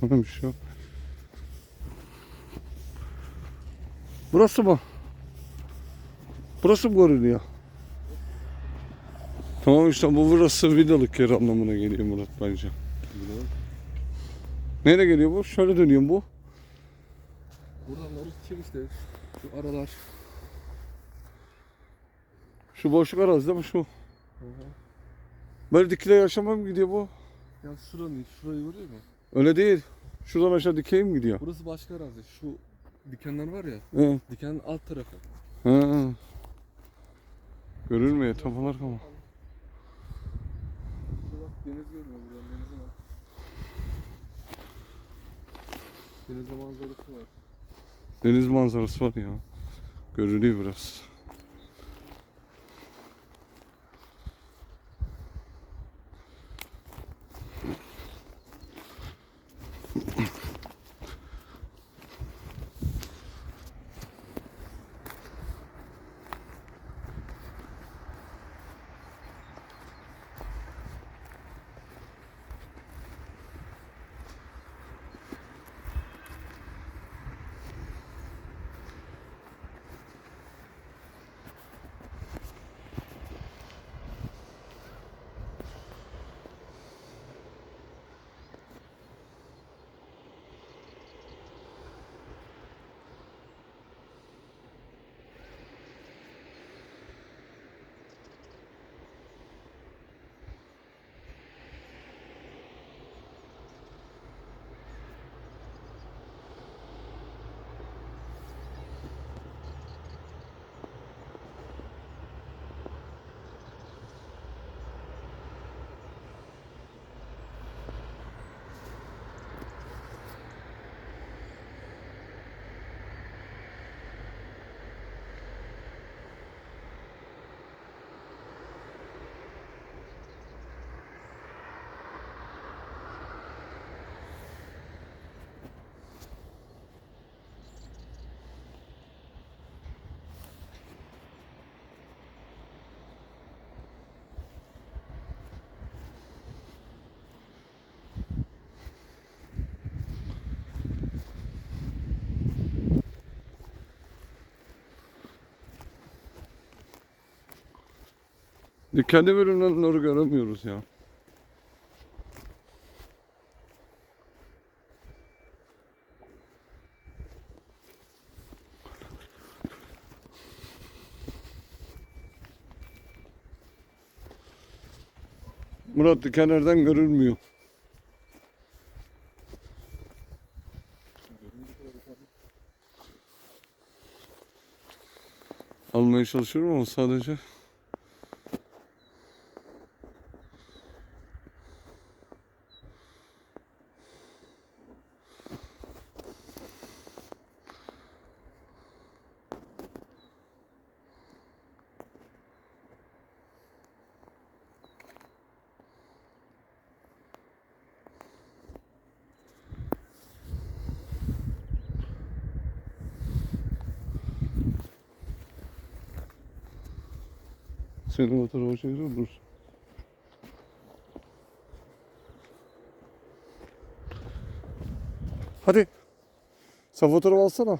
Şey yok. Burası mı? Burası mı görünüyor? Tamam işte bu burası vidalık yer anlamına geliyor Murat bence. Nereye geliyor bu? Şöyle dönüyor bu. Buradan doğru gidecek işte. Şu aralar. Şu boşluk arazi değil mi şu? Böyle dikile yaşama mı gidiyor bu? Ya şuranın, şurayı görüyor musun? Öyle değil. Şuradan aşağı dikey mi gidiyor? Burası başka arazi. Şu dikenler var ya. He. Dikenin alt tarafı. Ha. Görülmüyor. Şurada bak deniz görünüyor buradan denize bak. Denize manzarası var. Deniz manzarası var ya. Görülüyor biraz. Kendi bölümlerden göremiyoruz ya. Murat dikenlerden görülmüyor. Almaya çalışıyorum ama sadece Senin o tarafa çeviriyor musun? Hadi. Sen fotoğraf alsana.